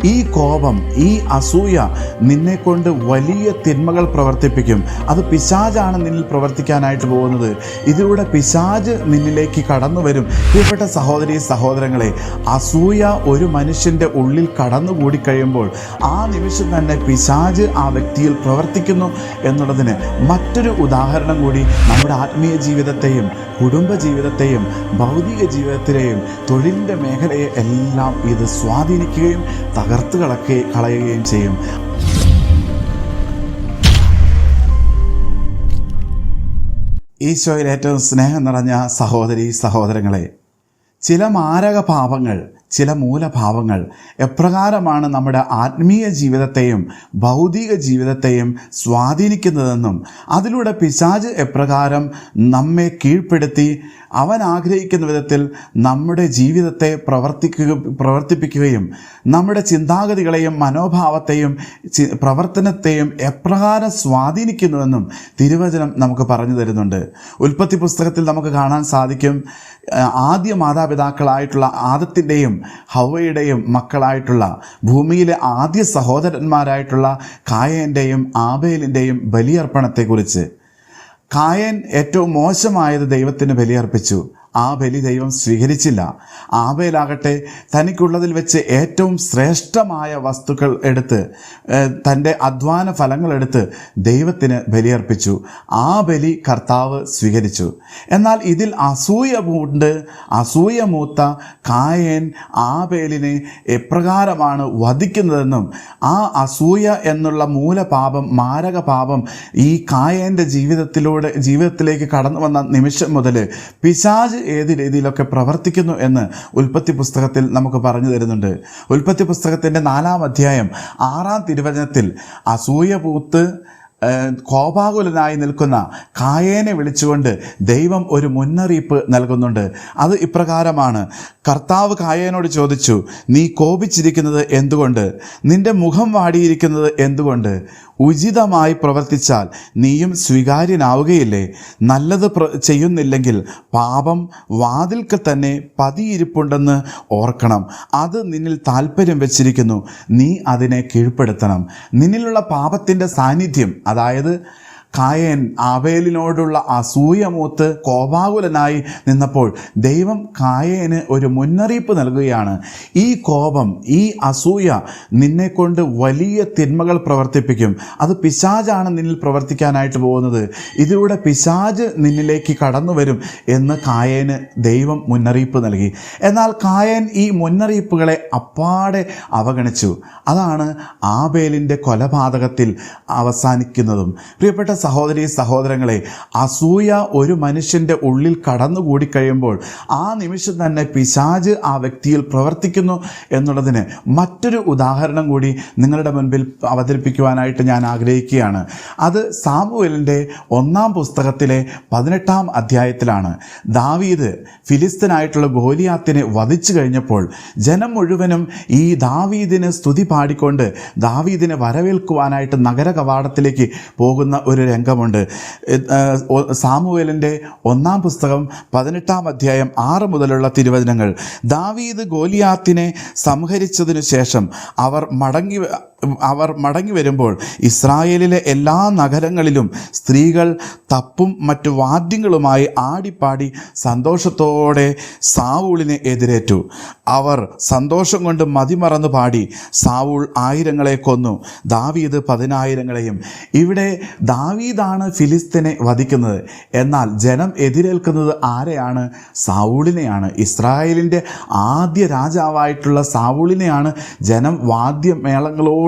ഈ കോപം ഈ അസൂയ നിന്നെ കൊണ്ട് വലിയ തിന്മകൾ പ്രവർത്തിപ്പിക്കും. അത് പിശാജാണ് നിന്നിൽ പ്രവർത്തിക്കാനായിട്ട് പോകുന്നത്. ഇതിലൂടെ പിശാജ് നിന്നിലേക്ക് കടന്നു വരും പ്രിയപ്പെട്ട സഹോദരി സഹോദരങ്ങളെ അസൂയ ഒരു മനുഷ്യന്റെ ഉള്ളിൽ കടന്നുകൂടി കഴിയുമ്പോൾ ആ നിമിഷം തന്നെ പിശാജ് ആ വ്യക്തിയിൽ പ്രവർത്തിക്കുന്നു എന്നുള്ളതിന് മറ്റൊരു ഉദാഹരണം കൂടി നമ്മുടെ ആത്മീയ ജീവിതത്തെയും കുടുംബ ജീവിതത്തെയും ഭൗതിക ജീവിതത്തിലെയും തൊഴിലിന്റെ മേഖലയെ എല്ലാം ഇത് സ്വാധീനിക്കുകയും തകർത്ത് കളക്കെ കളയുകയും ചെയ്യും. ഈശോയിൽ ഏറ്റവും സ്നേഹം നിറഞ്ഞ സഹോദരി സഹോദരങ്ങളെ ചില മാരക പാപങ്ങൾ ചില മൂലഭാവങ്ങൾ എപ്രകാരമാണ് നമ്മുടെ ആത്മീയ ജീവിതത്തെയും ഭൗതിക ജീവിതത്തെയും സ്വാധീനിക്കുന്നതെന്നും അതിലൂടെ പിശാജ് എപ്രകാരം നമ്മെ കീഴ്പ്പെടുത്തി അവൻ ആഗ്രഹിക്കുന്ന വിധത്തിൽ നമ്മുടെ ജീവിതത്തെ പ്രവർത്തിക്കുക പ്രവർത്തിപ്പിക്കുകയും നമ്മുടെ ചിന്താഗതികളെയും മനോഭാവത്തെയും പ്രവർത്തനത്തെയും എപ്രകാരം സ്വാധീനിക്കുന്നുവെന്നും തിരുവചനം നമുക്ക് പറഞ്ഞു തരുന്നുണ്ട്. ഉൽപ്പത്തി പുസ്തകത്തിൽ നമുക്ക് കാണാൻ സാധിക്കും ആദ്യ മാതാപിതാക്കളായിട്ടുള്ള ആദത്തിന്റെയും ഹവയുടെയും മക്കളായിട്ടുള്ള ഭൂമിയിലെ ആദ്യ സഹോദരന്മാരായിട്ടുള്ള കായേന്റെയും ആബേലിന്റെയും ബലിയർപ്പണത്തെക്കുറിച്ച്. കായൻ ഏറ്റവും മോശമായത് ദൈവത്തിന് ബലിയർപ്പിച്ചു. ആ ബലി ദൈവം സ്വീകരിച്ചില്ല. ആബേലാകട്ടെ തനിക്കുള്ളതിൽ വെച്ച് ഏറ്റവും ശ്രേഷ്ഠമായ വസ്തുക്കൾ എടുത്ത് തന്റെ അധ്വാന ഫലങ്ങളെടുത്ത് ദൈവത്തിന് ബലിയർപ്പിച്ചു. ആ ബലി കർത്താവ് സ്വീകരിച്ചു. എന്നാൽ ഇതിൽ അസൂയ മൂണ്ട് അസൂയ മൂത്ത കായൻ ആബേലിനെ എപ്രകാരമാണ് വധിക്കുന്നതെന്നും ആ അസൂയ എന്നുള്ള മൂലപാപം മാരക പാപം ഈ കായന്റെ ജീവിതത്തിലൂടെ ജീവിതത്തിലേക്ക് കടന്നു വന്ന നിമിഷം മുതൽ പിശാജ് ഏത് രീതിയിലൊക്കെ പ്രവർത്തിക്കുന്നു എന്ന് ഉൽപ്പത്തി പുസ്തകത്തിൽ നമുക്ക് പറഞ്ഞു തരുന്നുണ്ട്. ഉൽപ്പത്തി പുസ്തകത്തിന്റെ നാലാം അധ്യായം ആറാം തിരുവചനത്തിൽ അസൂയ പൂത്ത് കോപാകുലനായി നിൽക്കുന്ന കായേനെ വിളിച്ചുകൊണ്ട് ദൈവം ഒരു മുന്നറിയിപ്പ് നൽകുന്നുണ്ട്. അത് ഇപ്രകാരമാണ്. കർത്താവ് കായേനോട് ചോദിച്ചു നീ കോപിച്ചിരിക്കുന്നത് എന്തുകൊണ്ട്? നിന്റെ മുഖം വാടിയിരിക്കുന്നത് എന്തുകൊണ്ട്? ഉചിതമായി പ്രവർത്തിച്ചാൽ നീയും സ്വീകാര്യനാവുകയില്ലേ? നല്ലത് ചെയ്യുന്നില്ലെങ്കിൽ പാപം വാതിൽക്ക് തന്നെ പതിയിരിപ്പുണ്ടെന്ന് ഓർക്കണം. അത് നിന്നിൽ താല്പര്യം വെച്ചിരിക്കുന്നു. നീ അതിനെ കീഴ്പ്പെടുത്തണം. നിന്നിലുള്ള പാപത്തിന്റെ സാന്നിധ്യം അതായത് കായൻ ആബേലിനോടുള്ള അസൂയമൂത്ത് കോപാകുലനായി നിന്നപ്പോൾ ദൈവം കായേന് ഒരു മുന്നറിയിപ്പ് നൽകുകയാണ്. ഈ കോപം ഈ അസൂയ നിന്നെക്കൊണ്ട് വലിയ തിന്മകൾ പ്രവർത്തിപ്പിക്കും. അത് പിശാജാണ് നിന്നിൽ പ്രവർത്തിക്കാനായിട്ട് പോകുന്നത്. ഇതിലൂടെ പിശാജ് നിന്നിലേക്ക് കടന്നു വരും എന്ന് കായേന് ദൈവം മുന്നറിയിപ്പ് നൽകി. എന്നാൽ കായൻ ഈ മുന്നറിയിപ്പുകളെ അപ്പാടെ അവഗണിച്ചു. അതാണ് ആബേലിന്റെ കൊലപാതകത്തിൽ അവസാനിക്കുന്നതും. പ്രിയപ്പെട്ട സഹോദരി സഹോദരങ്ങളെ അസൂയ ഒരു മനുഷ്യന്റെ ഉള്ളിൽ കടന്നുകൂടി കഴിയുമ്പോൾ ആ നിമിഷം തന്നെ പിശാജ് ആ വ്യക്തിയിൽ പ്രവർത്തിക്കുന്നു എന്നുള്ളതിന് മറ്റൊരു ഉദാഹരണം കൂടി നിങ്ങളുടെ മുൻപിൽ അവതരിപ്പിക്കുവാനായിട്ട് ഞാൻ ആഗ്രഹിക്കുകയാണ്. അത് സാമുവലിന്റെ ഒന്നാം പുസ്തകത്തിലെ പതിനെട്ടാം അധ്യായത്തിലാണ്. ദാവീദ് ഫിലിസ്തനായിട്ടുള്ള ഗോലിയാത്തിനെ വധിച്ചു കഴിഞ്ഞപ്പോൾ ജനം മുഴുവനും ഈ ദാവീദിനെ സ്തുതി പാടിക്കൊണ്ട് ദാവീദിനെ വരവേൽക്കുവാനായിട്ട് നഗര കവാടത്തിലേക്ക് പോകുന്ന ഒരു രംഗമുണ്ട്. സാമുവേലിന്റെ ഒന്നാം പുസ്തകം പതിനെട്ടാം അധ്യായം ആറ് മുതലുള്ള തിരുവചനങ്ങൾ. ദാവീദ് ഗോലിയാത്തിനെ സംഹരിച്ചതിനു ശേഷം അവർ മടങ്ങി അവർ മടങ്ങി വരുമ്പോൾ ഇസ്രായേലിലെ എല്ലാ നഗരങ്ങളിലും സ്ത്രീകൾ തപ്പും മറ്റു വാദ്യങ്ങളുമായി ആടിപ്പാടി സന്തോഷത്തോടെ സാവൂളിനെ എതിരേറ്റു. അവർ സന്തോഷം കൊണ്ട് മതിമറന്നു പാടി സാവൂൾ ആയിരങ്ങളെ കൊന്നു. ദാവീദ് പതിനായിരങ്ങളെയും. ഇവിടെ ദാവീദാണ് ഫിലിസ്തീനെ വധിക്കുന്നത്. എന്നാൽ ജനം എതിരേൽക്കുന്നത് ആരെയാണ്? സാവൂളിനെയാണ്. ഇസ്രായേലിന്റെ ആദ്യ രാജാവായിട്ടുള്ള സാവൂളിനെയാണ് ജനം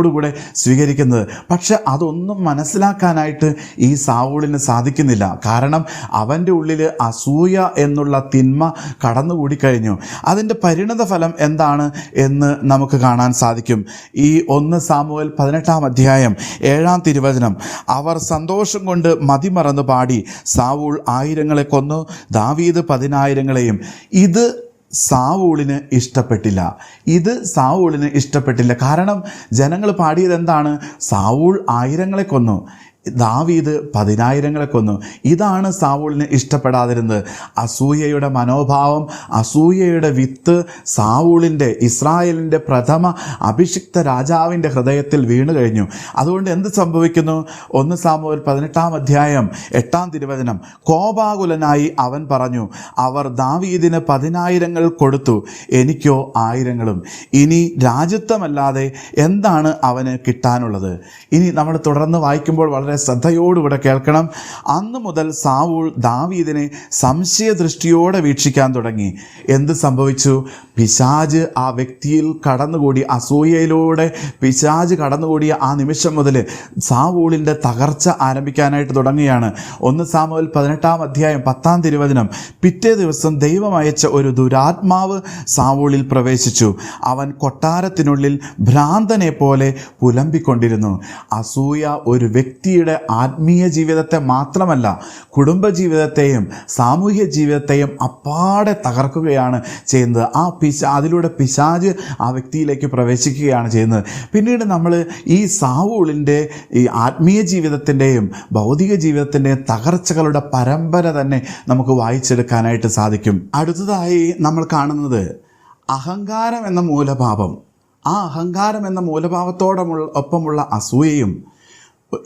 വാദ്യമേളങ്ങളോടുകൂടെ സ്വീകരിക്കുന്നത്. പക്ഷെ അതൊന്നും മനസ്സിലാക്കാനായിട്ട് ഈ സാവൂളിന് സാധിക്കുന്നില്ല. കാരണം അവന്റെ ഉള്ളിൽ അസൂയ എന്നുള്ള തിന്മ കടന്നുകൂടി കഴിഞ്ഞു. അതിന്റെ പരിണത ഫലം എന്താണ് എന്ന് നമുക്ക് കാണാൻ സാധിക്കും. ഈ ഒന്ന് സാമുവൽ പതിനെട്ടാം അധ്യായം ഏഴാം തിരുവചനം. അവർ സന്തോഷം കൊണ്ട് മതിമറന്ന് പാടി സാവൂൾ ആയിരങ്ങളെ കൊന്നു ദാവീദ് പതിനായിരങ്ങളെയും. ഇത് സാവൂളിന് ഇഷ്ടപ്പെട്ടില്ല. ഇത് സാവൂളിന് ഇഷ്ടപ്പെട്ടില്ല. കാരണം ജനങ്ങൾ പാടിയത് എന്താണ് സാവൂൾ ആയിരങ്ങളെ കൊന്നു. ദാവീദ് പതിനായിരങ്ങളെ കൊന്നു. ഇതാണ് സാവൂളിന് ഇഷ്ടപ്പെടാതിരുന്നത്. അസൂയയുടെ മനോഭാവം അസൂയയുടെ വിത്ത് സാവൂളിന്റെ ഇസ്രായേലിന്റെ പ്രഥമ അഭിഷിക്ത രാജാവിന്റെ ഹൃദയത്തിൽ വീണു കഴിഞ്ഞു. അതുകൊണ്ട് എന്ത് സംഭവിക്കുന്നു? ഒന്ന് സാമൂൽ പതിനെട്ടാം അധ്യായം എട്ടാം തിരുവചനം. കോപാകുലനായി അവൻ പറഞ്ഞു അവർ ദാവീദിന് പതിനായിരങ്ങൾ കൊടുത്തു. എനിക്കോ ആയിരങ്ങളും. ഇനി രാജ്യത്വമല്ലാതെ എന്താണ് അവന് കിട്ടാനുള്ളത്? ഇനി നമ്മൾ തുടർന്ന് വായിക്കുമ്പോൾ വളരെ ശ്രദ്ധയോടുകൂടെ കേൾക്കണം. അന്നു മുതൽ സാവൂൾ ദാവീദിനെ സംശയദൃഷ്ടിയോടെ വീക്ഷിക്കാൻ തുടങ്ങി. എന്ത് സംഭവിച്ചു? പിശാജ് ആ വ്യക്തിയിൽ കടന്നുകൂടി അസൂയയിലൂടെ പിശാജ് കടന്നുകൂടിയ ആ നിമിഷം മുതൽ സാവൂളിന്റെ തകർച്ച ആരംഭിക്കാനായിട്ട് തുടങ്ങുകയാണ്. ഒന്ന് സാമുവൽ പതിനെട്ടാം അധ്യായം പത്താം തിരുവചനം. പിറ്റേ ദിവസം ദൈവം അയച്ച ഒരു ദുരാത്മാവ് സാവൂളിൽ പ്രവേശിച്ചു. അവൻ കൊട്ടാരത്തിനുള്ളിൽ ഭ്രാന്തനെ പോലെ പുലമ്പിക്കൊണ്ടിരുന്നു. അസൂയ ഒരു വ്യക്തിയുടെ ആത്മീയ ജീവിതത്തെ മാത്രമല്ല കുടുംബ ജീവിതത്തെയും സാമൂഹ്യ ജീവിതത്തെയും അപ്പാടെ തകർക്കുകയാണ് ചെയ്യുന്നത്. ആ പിശ അതിലൂടെ പിശാജ് ആ വ്യക്തിയിലേക്ക് പ്രവേശിക്കുകയാണ് ചെയ്യുന്നത്. പിന്നീട് നമ്മൾ ഈ സാവൂളിന്റെ ഈ ആത്മീയ ജീവിതത്തിന്റെയും ഭൗതിക ജീവിതത്തിന്റെയും തകർച്ചകളുടെ പരമ്പര തന്നെ നമുക്ക് വായിച്ചെടുക്കാനായിട്ട് സാധിക്കും. അടുത്തതായി നമ്മൾ കാണുന്നത് അഹങ്കാരം എന്ന മൂലഭാവം ആ അഹങ്കാരം എന്ന മൂലഭാവത്തോടൊപ്പമുള്ള അസൂയയും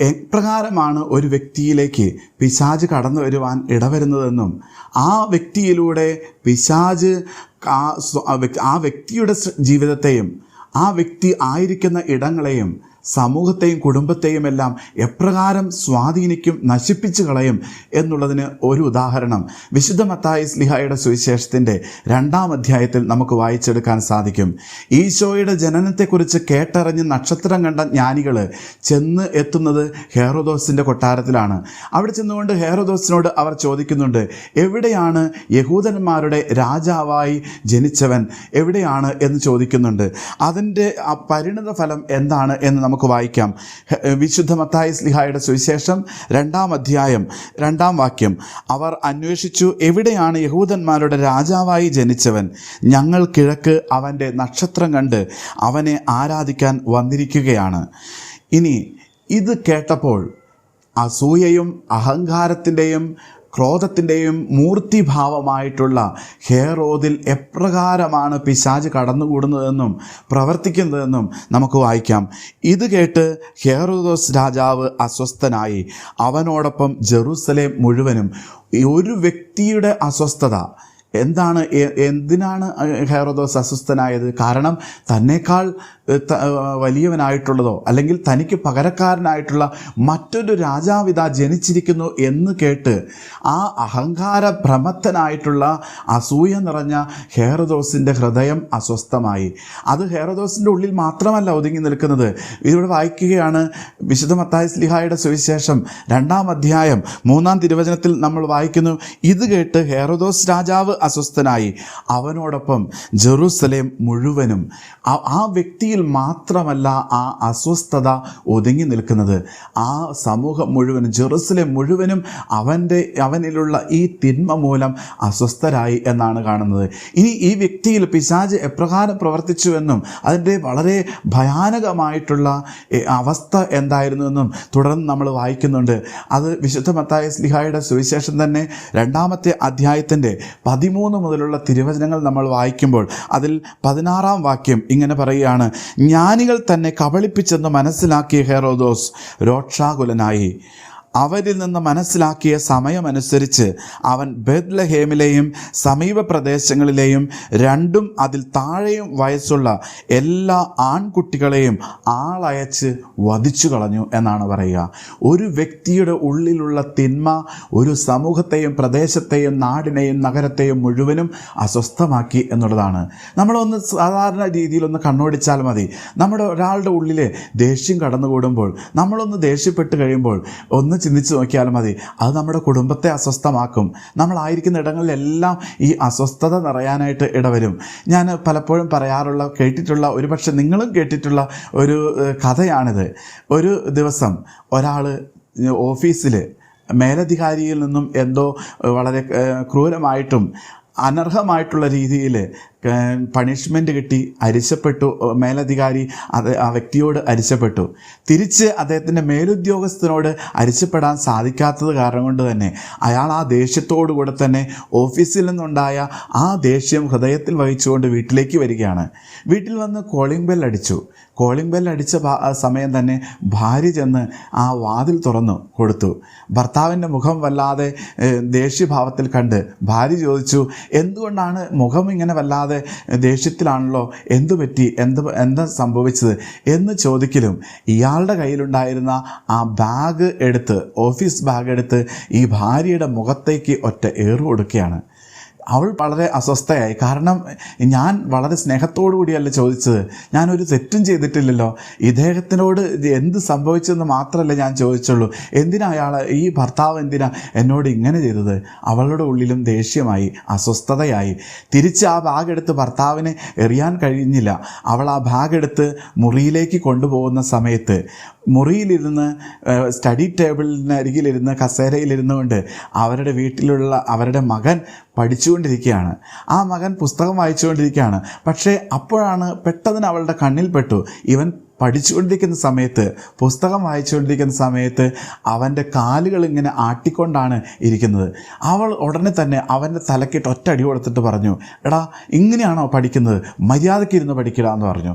എപ്രകാരമാണ് ഒരു വ്യക്തിയിലേക്ക് പിശാജ് കടന്നു വരുവാൻ ഇടവരുന്നതെന്നും ആ വ്യക്തിയിലൂടെ പിശാജ് ആ വ്യക്തിയുടെ ജീവിതത്തെയും ആ വ്യക്തി ആയിരിക്കുന്ന ഇടങ്ങളെയും സമൂഹത്തെയും കുടുംബത്തെയും എല്ലാം എപ്രകാരം സ്വാധീനിക്കും നശിപ്പിച്ചു കളയും എന്നുള്ളതിന് ഒരു ഉദാഹരണം. വിശുദ്ധ മത്തായി സ്ലിഹായുടെ സുവിശേഷത്തിന്റെ രണ്ടാം അധ്യായത്തിൽ നമുക്ക് വായിച്ചെടുക്കാൻ സാധിക്കും. ഈശോയുടെ ജനനത്തെക്കുറിച്ച് കേട്ടറിഞ്ഞ് നക്ഷത്രം കണ്ട ജ്ഞാനികൾ ചെന്ന് എത്തുന്നത് ഹേറോദോസിന്റെ കൊട്ടാരത്തിലാണ്. അവിടെ ചെന്നുകൊണ്ട് ഹേറോദോസിനോട് അവർ ചോദിക്കുന്നുണ്ട് എവിടെയാണ് യഹൂദന്മാരുടെ രാജാവായി ജനിച്ചവൻ? എവിടെയാണ്? എന്ന് ചോദിക്കുന്നുണ്ട്. അതിന്റെ ആ പരിണിത ഫലം എന്താണ് എന്ന് നമുക്ക് വായിക്കാം. വിശുദ്ധ മത്തായ സ്ലിഹായുടെ സുവിശേഷം രണ്ടാം അധ്യായം രണ്ടാം വാക്യം. അവർ അന്വേഷിച്ചു എവിടെയാണ് യഹൂദന്മാരുടെ രാജാവായി ജനിച്ചവൻ? ഞങ്ങൾ കിഴക്ക് അവന്റെ നക്ഷത്രം കണ്ട് അവനെ ആരാധിക്കാൻ വന്നിരിക്കുകയാണ്. ഇനി ഇത് കേട്ടപ്പോൾ അസൂയയും അഹങ്കാരത്തിന്റെയും ക്രോധത്തിന്റെയും മൂർത്തിഭാവമായിട്ടുള്ള ഹേറോദിൽ എപ്രകാരമാണ് പിശാജ് കടന്നുകൂടുന്നതെന്നും പ്രവർത്തിക്കുന്നതെന്നും നമുക്ക് വായിക്കാം. ഇത് കേട്ട് ഹേറോദോസ് രാജാവ് അസ്വസ്ഥനായി. അവനോടൊപ്പം ജെറൂസലേം മുഴുവനും. ഒരു വ്യക്തിയുടെ അസ്വസ്ഥത. എന്താണ് എന്തിനാണ് ഹെറോദോസ് അസ്വസ്ഥനായത്? കാരണം തന്നേക്കാൾ വലിയവനായിട്ടുള്ളതോ അല്ലെങ്കിൽ തനിക്ക് പകരക്കാരനായിട്ടുള്ള മറ്റൊരു രാജാവിത ജനിച്ചിരിക്കുന്നു എന്ന് കേട്ട് ആ അഹങ്കാര ഭ്രമത്തനായിട്ടുള്ള അസൂയ നിറഞ്ഞ ഹേറദോസിന്റെ ഹൃദയം അസ്വസ്ഥമായി. അത് ഹേറദോസിന്റെ ഉള്ളിൽ മാത്രമല്ല ഒതുങ്ങി നിൽക്കുന്നത്. ഇവിടെ വായിക്കുകയാണ് വിശുദ്ധ മത്തായ സ്ലിഹായുടെ സുവിശേഷം രണ്ടാം അധ്യായം മൂന്നാം തിരുവചനത്തിൽ നമ്മൾ വായിക്കുന്നു ഇത് കേട്ട് ഹേറദോസ് രാജാവ് അസ്വസ്ഥനായി. അവനോടൊപ്പം ജെറൂസലേം മുഴുവനും. ആ- ആ മാത്രമല്ല ആ അസ്വസ്ഥത ഒതുങ്ങി നിൽക്കുന്നത്. ആ സമൂഹം മുഴുവനും ജെറുസലേം മുഴുവനും അവന്റെ അവനിലുള്ള ഈ തിന്മ മൂലം അസ്വസ്ഥരായി എന്നാണ് കാണുന്നത്. ഇനി ഈ വ്യക്തിയിൽ പിശാജ് എപ്രകാരം പ്രവർത്തിച്ചുവെന്നും അതിന്റെ വളരെ ഭയാനകമായിട്ടുള്ള അവസ്ഥ എന്തായിരുന്നുവെന്നും തുടർന്ന് നമ്മൾ വായിക്കുന്നുണ്ട്. അത് വിശുദ്ധ മത്തായ സ്ലിഹായുടെ സുവിശേഷം തന്നെ രണ്ടാമത്തെ അധ്യായത്തിന്റെ പതിമൂന്ന് മുതലുള്ള തിരുവചനങ്ങൾ നമ്മൾ വായിക്കുമ്പോൾ അതിൽ പതിനാറാം വാക്യം ഇങ്ങനെ പറയുകയാണ്. ജ്ഞാനികൾ തന്നെ കബളിപ്പിച്ചെന്ന് മനസ്സിലാക്കിയ ഹെറോദോസ് രോക്ഷാകുലനായി. അവരിൽ നിന്ന് മനസ്സിലാക്കിയ സമയമനുസരിച്ച് അവൻ ബെത്ലഹേമിലെയും സമീപ പ്രദേശങ്ങളിലെയും രണ്ടും അതിൽ താഴെയും വയസ്സുള്ള എല്ലാ ആൺകുട്ടികളെയും ആളയച്ച് വധിച്ചു കളഞ്ഞു എന്നാണ് പറയുക. ഒരു വ്യക്തിയുടെ ഉള്ളിലുള്ള തിന്മ ഒരു സമൂഹത്തെയും പ്രദേശത്തെയും നാടിനെയും നഗരത്തെയും മുഴുവനും അസ്വസ്ഥമാക്കി എന്നുള്ളതാണ്. നമ്മളൊന്ന് സാധാരണ രീതിയിലൊന്ന് കണ്ണോടിച്ചാൽ മതി. നമ്മുടെ ഒരാളുടെ ഉള്ളിൽ ദേഷ്യം കടന്നുകൂടുമ്പോൾ നമ്മളൊന്ന് ദേഷ്യപ്പെട്ട് കഴിയുമ്പോൾ ഒന്ന് ചിന്തിച്ച് നോക്കിയാൽ മതി. അത് നമ്മുടെ കുടുംബത്തെ അസ്വസ്ഥമാക്കും. നമ്മളായിരിക്കുന്ന ഇടങ്ങളിലെല്ലാം ഈ അസ്വസ്ഥത നിറയാനായിട്ട് ഇടവരും. ഞാൻ പലപ്പോഴും പറയാറുള്ള കേട്ടിട്ടുള്ള ഒരുപക്ഷെ നിങ്ങളും കേട്ടിട്ടുള്ള ഒരു കഥയാണിത്. ഒരു ദിവസം ഒരാൾ ഓഫീസിൽ മേലധികാരിയിൽ നിന്നും എന്തോ വളരെ ക്രൂരമായിട്ടും അനർഹമായിട്ടുള്ള രീതിയിൽ പണിഷ്മെന്റ് കിട്ടി അരിശപ്പെട്ടു മേലധികാരി അത് ആ വ്യക്തിയോട് അരിശപ്പെട്ടു. തിരിച്ച് അദ്ദേഹത്തിന്റെ മേലുദ്യോഗസ്ഥനോട് അരിശപ്പെടാൻ സാധിക്കാത്തത് കാരണം കൊണ്ട് തന്നെ അയാൾ ആ ദേഷ്യത്തോടു കൂടെ തന്നെ ഓഫീസിൽ നിന്നുണ്ടായ ആ ദേഷ്യം ഹൃദയത്തിൽ വഹിച്ചുകൊണ്ട് വീട്ടിലേക്ക് വരികയാണ്. വീട്ടിൽ വന്ന് കോളിംഗ് ബെൽ അടിച്ചു. കോളിംഗ് ബെൽ അടിച്ച സമയം തന്നെ ഭാര്യ ചെന്ന് ആ വാതിൽ തുറന്നു കൊടുത്തു. ഭർത്താവിന്റെ മുഖം വല്ലാതെ ദേഷ്യഭാവത്തിൽ കണ്ട് ഭാര്യ ചോദിച്ചു എന്തുകൊണ്ടാണ് മുഖം ഇങ്ങനെ വല്ലാതെ ദേഷ്യത്തിലാണല്ലോ? എന്തു പറ്റി? എന്ത് എന്താ സംഭവിച്ചത്? എന്ന് ചോദിക്കലും ഇയാളുടെ കയ്യിലുണ്ടായിരുന്ന ആ ബാഗ് എടുത്ത് ഓഫീസ് ബാഗ് എടുത്ത് ഈ ഭാര്യയുടെ മുഖത്തേക്ക് ഒറ്റ ഏറു കൊടുക്കുകയാണ് അവൾ വളരെ അസ്വസ്ഥയായി. കാരണം ഞാൻ വളരെ സ്നേഹത്തോടു കൂടിയല്ല ചോദിച്ചത്. ഞാനൊരു തെറ്റും ചെയ്തിട്ടില്ലല്ലോ. ഇദ്ദേഹത്തിനോട് എന്ത് സംഭവിച്ചെന്ന് മാത്രമല്ല ഞാൻ ചോദിച്ചുള്ളൂ. എന്തിനാ അയാൾ ഈ ഭർത്താവ് എന്തിനാ എന്നോട് ഇങ്ങനെ ചെയ്തത്? അവളുടെ ഉള്ളിലും ദേഷ്യമായി അസ്വസ്ഥതയായി. തിരിച്ച് ആ ബാഗ് എടുത്ത് ഭർത്താവിനെ എറിയാൻ കഴിഞ്ഞില്ല. അവൾ ആ ബാഗ് എടുത്ത് മുറിയിലേക്ക് കൊണ്ടുപോകുന്ന സമയത്ത് മുറിയിലിരുന്ന് സ്റ്റഡി സ്റ്റഡി ടേബിളിനരികിലിരുന്ന് കസേരയിലിരുന്നു കൊണ്ട് അവരുടെ വീട്ടിലുള്ള അവരുടെ മകൻ പഠിച്ചുകൊണ്ടിരിക്കുകയാണ്. ആ മകൻ പുസ്തകം വായിച്ചുകൊണ്ടിരിക്കുകയാണ്. പക്ഷേ അപ്പോഴാണ് പെട്ടെന്ന് അവളുടെ കണ്ണിൽപ്പെട്ടു. ഇവൻ പഠിച്ചുകൊണ്ടിരിക്കുന്ന സമയത്ത് പുസ്തകം വായിച്ചുകൊണ്ടിരിക്കുന്ന സമയത്ത് അവന്റെ കാലുകൾ ഇങ്ങനെ ആട്ടിക്കൊണ്ടാണ് ഇരിക്കുന്നത്. അവൾ ഉടനെ തന്നെ അവന്റെ തലക്കിട്ട് ഒറ്റ അടി കൊടുത്തിട്ട് പറഞ്ഞു എടാ ഇങ്ങനെയാണോ പഠിക്കുന്നത്? മര്യാദയ്ക്ക് ഇരുന്ന് പഠിക്കുക എന്ന് പറഞ്ഞു.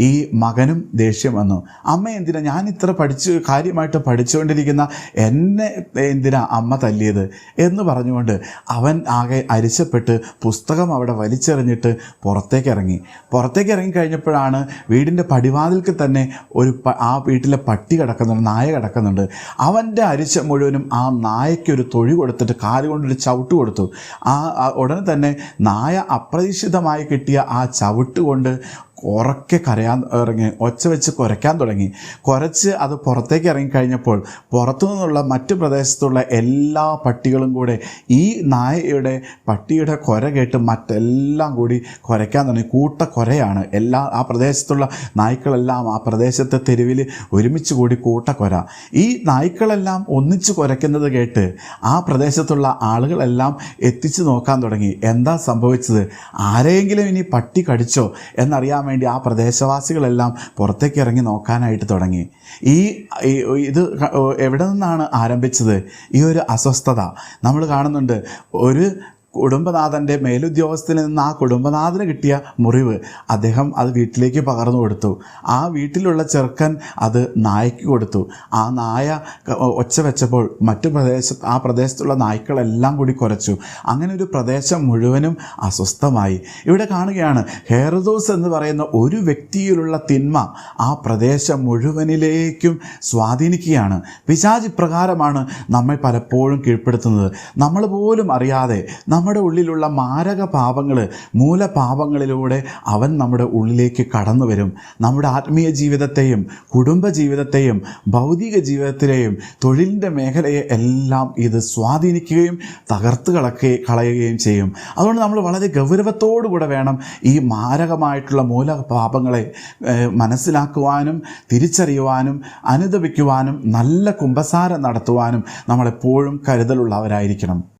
ഈ മകനും ദേഷ്യം വന്നു. അമ്മ എന്തിനാ? ഞാൻ ഇത്ര പഠിച്ച് കാര്യമായിട്ട് പഠിച്ചുകൊണ്ടിരിക്കുന്ന എന്നെ എന്തിനാ അമ്മ തല്ലിയത്? എന്ന് പറഞ്ഞുകൊണ്ട് അവൻ ആകെ അരിശപ്പെട്ട് പുസ്തകം അവിടെ വലിച്ചെറിഞ്ഞിട്ട് പുറത്തേക്ക് ഇറങ്ങി പുറത്തേക്ക് ഇറങ്ങി കഴിഞ്ഞപ്പോഴാണ് വീടിന്റെ പടിവാതിൽക്ക് തന്നെ ഒരു ആ വീട്ടിലെ പട്ടി കിടക്കുന്നുണ്ട് നായ കിടക്കുന്നുണ്ട്. അവന്റെ അരിശം മുഴുവനും ആ നായയ്ക്ക് ഒരു തൊഴി കൊടുത്തിട്ട് കാൽ കൊണ്ടൊരു ചവിട്ട് കൊടുത്തു. ആ ഉടനെ തന്നെ നായ അപ്രതീക്ഷിതമായി കിട്ടിയ ആ ചവിട്ട് കൊണ്ട് ഉറക്കെ കരയാൻ ഇറങ്ങി ഒച്ച വെച്ച് കുരയ്ക്കാൻ തുടങ്ങി. കുറച്ച് അത് പുറത്തേക്ക് ഇറങ്ങിക്കഴിഞ്ഞപ്പോൾ പുറത്തു നിന്നുള്ള മറ്റു പ്രദേശത്തുള്ള എല്ലാ പട്ടികളും കൂടെ ഈ നായയുടെ പട്ടിയുടെ കുര കേട്ട് മറ്റെല്ലാം കൂടി കുരയ്ക്കാൻ തുടങ്ങി. കൂട്ട കുരയാണ് എല്ലാ ആ പ്രദേശത്തുള്ള നായ്ക്കളെല്ലാം ആ പ്രദേശത്തെ തെരുവിൽ ഒരുമിച്ച് കൂടി കൂട്ടക്കൊര. ഈ നായ്ക്കളെല്ലാം ഒന്നിച്ച് കുരയ്ക്കുന്നത് കേട്ട് ആ പ്രദേശത്തുള്ള ആളുകളെല്ലാം എത്തിച്ചു നോക്കാൻ തുടങ്ങി. എന്താ സംഭവിച്ചത്? ആരെയെങ്കിലും ഇനി പട്ടി കടിച്ചോ എന്നറിയാൻ വേണ്ടി ആ പ്രദേശവാസികളെല്ലാം പുറത്തേക്ക് ഇറങ്ങി നോക്കാനായിട്ട് തുടങ്ങി. ഈ ഇത് എവിടെ നിന്നാണ് ആരംഭിച്ചത്? ഈ ഒരു അസ്വസ്ഥത. നമ്മൾ കാണുന്നുണ്ട് ഒരു കുടുംബനാഥന്റെ മേലുദ്യോഗസ്ഥനിൽ നിന്ന് ആ കുടുംബനാഥന് കിട്ടിയ മുറിവ് അദ്ദേഹം അത് വീട്ടിലേക്ക് പകർന്നു കൊടുത്തു. ആ വീട്ടിലുള്ള ചെറുക്കൻ അത് നായ്ക്ക് കൊടുത്തു. ആ നായ ഒച്ച വെച്ചപ്പോൾ മറ്റു പ്രദേശ ആ പ്രദേശത്തുള്ള നായ്ക്കളെല്ലാം കൂടി കുരച്ചു അങ്ങനെ ഒരു പ്രദേശം മുഴുവനും അസ്വസ്ഥമായി. ഇവിടെ കാണുകയാണ് ഹെയർദോസ് എന്ന് പറയുന്ന ഒരു വ്യക്തിയിലുള്ള തിന്മ ആ പ്രദേശം മുഴുവനിലേക്കും സ്വാധീനിക്കുകയാണ്. പിശാജ് ഇപ്രകാരമാണ് നമ്മെ പലപ്പോഴും കീഴ്പ്പെടുത്തുന്നത്. നമ്മൾ പോലും അറിയാതെ നമ്മുടെ ഉള്ളിലുള്ള മാരക പാപങ്ങൾ മൂലപാപങ്ങളിലൂടെ അവൻ നമ്മുടെ ഉള്ളിലേക്ക് കടന്നു വരും. നമ്മുടെ ആത്മീയ ജീവിതത്തെയും കുടുംബ ജീവിതത്തെയും ഭൗതിക ജീവിതത്തിലെയും തൊഴിലിന്റെ മേഖലയെ എല്ലാം ഇത് സ്വാധീനിക്കുകയും തകർത്ത് കളയുകയും ചെയ്യും. അതുകൊണ്ട് നമ്മൾ വളരെ ഗൗരവത്തോടുകൂടെ വേണം ഈ മാരകമായിട്ടുള്ള മൂലപാപങ്ങളെ പാപങ്ങളെ മനസ്സിലാക്കുവാനും തിരിച്ചറിയുവാനും അനുദപിക്കുവാനും നല്ല കുമ്പസാരം നടത്തുവാനും നമ്മളെപ്പോഴും കരുതലുള്ളവരായിരിക്കണം.